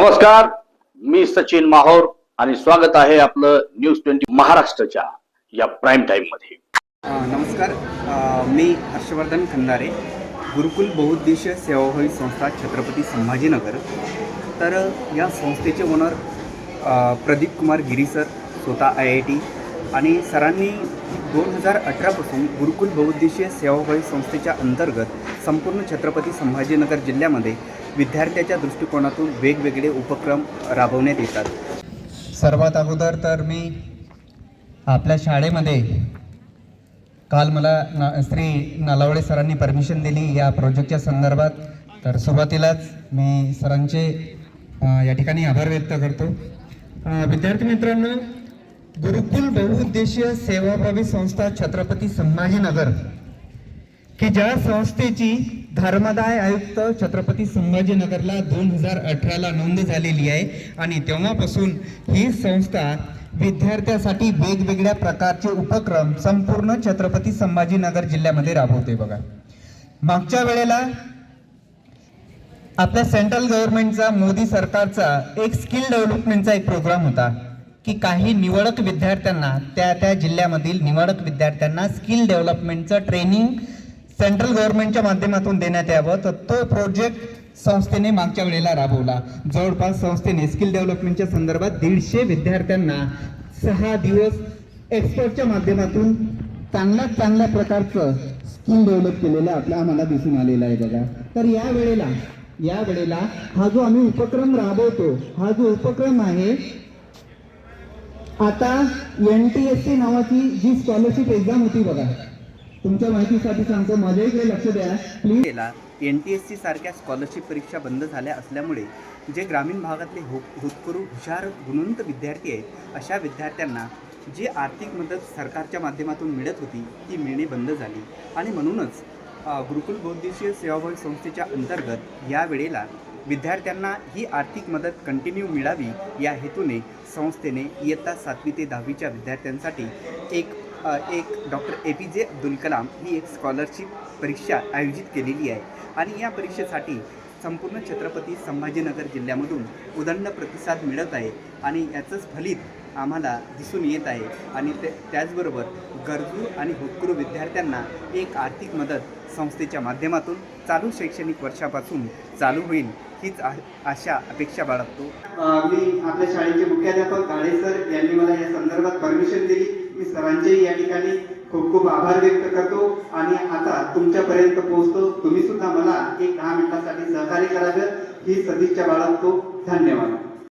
नमस्कार मी सचिन माहोर आणि स्वागत आहे आपलं न्यूज ट्वेंटी महाराष्ट्रच्या या प्राईम टाइममध्ये. नमस्कार मी हर्षवर्धन खंदारे गुरुकुल बहुउद्देशीय सेवाभावी संस्था छत्रपती संभाजीनगर. तर या संस्थेचे ओनर प्रदीप कुमार गिरी सर स्वतः आय आय टी आणि सरांनी दोन हजार अठरापासून गुरुकुल बहुउद्देशीय सेवाभावी संस्थेच्या अंतर्गत संपूर्ण छत्रपती संभाजीनगर जिल्ह्यामध्ये विद्यार्थ्याच्या दृष्टिकोनातून वेगवेगळे उपक्रम राबवण्यात येतात. सर्वात अगोदर तर मी आपल्या शाळेमध्ये काल मला ना श्री नालावडे सरांनी परमिशन दिली या प्रोजेक्टच्या संदर्भात. तर सुरुवातीलाच मी सरांचे या ठिकाणी आभार व्यक्त करतो. विद्यार्थी मित्रांनो गुरुकुल बहुउद्देशीय सेवाभावी संस्था छत्रपती संभाजीनगर की ज्या संस्थेची धर्मदाय आयुक्त छत्रपती संभाजीनगरला दोन हजार अठराला नोंद झालेली आहे आणि तेव्हापासून ही संस्था विद्यार्थ्यासाठी वेगवेगळ्या प्रकारचे उपक्रम संपूर्ण छत्रपती संभाजीनगर जिल्ह्यामध्ये राबवते बघा. मागच्या वेळेला आपल्या सेंट्रल गव्हर्नमेंटचा मोदी सरकारचा एक स्किल डेव्हलपमेंटचा एक प्रोग्राम होता की काही निवडक विद्यार्थ्यांना त्या त्या जिल्ह्यामधील निवडक विद्यार्थ्यांना स्किल डेव्हलपमेंटचं ट्रेनिंग सेंट्रल गव्हर्नमेंटच्या माध्यमातून देण्यात यावं. तर तो प्रोजेक्ट संस्थेने मागच्या वेळेला राबवला. जवळपास संस्थेने स्किल डेव्हलपमेंटच्या संदर्भात दीडशे विद्यार्थ्यांना सहा दिवस एक्सपर्टच्या माध्यमातून चांगल्या चांगल्या प्रकारचं स्किल डेव्हलप केलेलं आपल्या आम्हाला दिसून आलेलं आहे बघा. तर या वेळेला या वेळेला हा जो आम्ही उपक्रम राबवतो हा जो उपक्रम आहे आता एन टी एस सी नावाची जी स्कॉलरशिप एक्झाम होती बघा. तुमच्या माहितीसाठी सांगतो माझ्या इकडे लक्ष द्या. Please N T S C सारख्या स्कॉलरशिप परीक्षा बंद झाल्या असल्यामुळे जे ग्रामीण भागातले हो होतकरू हुशार गुणवंत विद्यार्थी आहेत अशा विद्यार्थ्यांना जी आर्थिक मदत सरकारच्या माध्यमातून मिळत होती ती मिळणे बंद झाली. आणि म्हणूनच गुरुकुल बौद्धिशीय सेवाभावी संस्थेच्या अंतर्गत या वेळेला विद्यार्थ्यांना ही आर्थिक मदत कंटिन्यू मिळावी या हेतूने संस्थेने इयत्ता सातवी ते दहावीच्या विद्यार्थ्यांसाठी एक एक डॉक्टर ए पी जे अब्दुल कलाम ही एक स्कॉलरशिप परीक्षा आयोजित केलेली आहे. आणि या परीक्षेसाठी संपूर्ण छत्रपती संभाजीनगर जिल्ह्यामधून उदंड प्रतिसाद मिळत आहे आणि याचंच फलित आम्हाला दिसून येत आहे. आणि ते त्याचबरोबर गरजू आणि होतकरू विद्यार्थ्यांना एक आर्थिक मदत संस्थेच्या माध्यमातून चालू शैक्षणिक वर्षापासून चालू होईल हीच आ- आशा अपेक्षा बाळगतो. मी आपल्या शाळेचे मुख्याध्यापक गाडे सर यांनी मला या संदर्भात परमिशन दिली. मी सरांचे या ठिकाणी खूप खूप आभार व्यक्त करतो आणि आता तुमच्यापर्यंत पोहोचतो. तुम्ही सुद्धा मला एक दहा मिनिटासाठी सहकार्य करावे ही सदिच्छा बाळगतो धन्यवाद.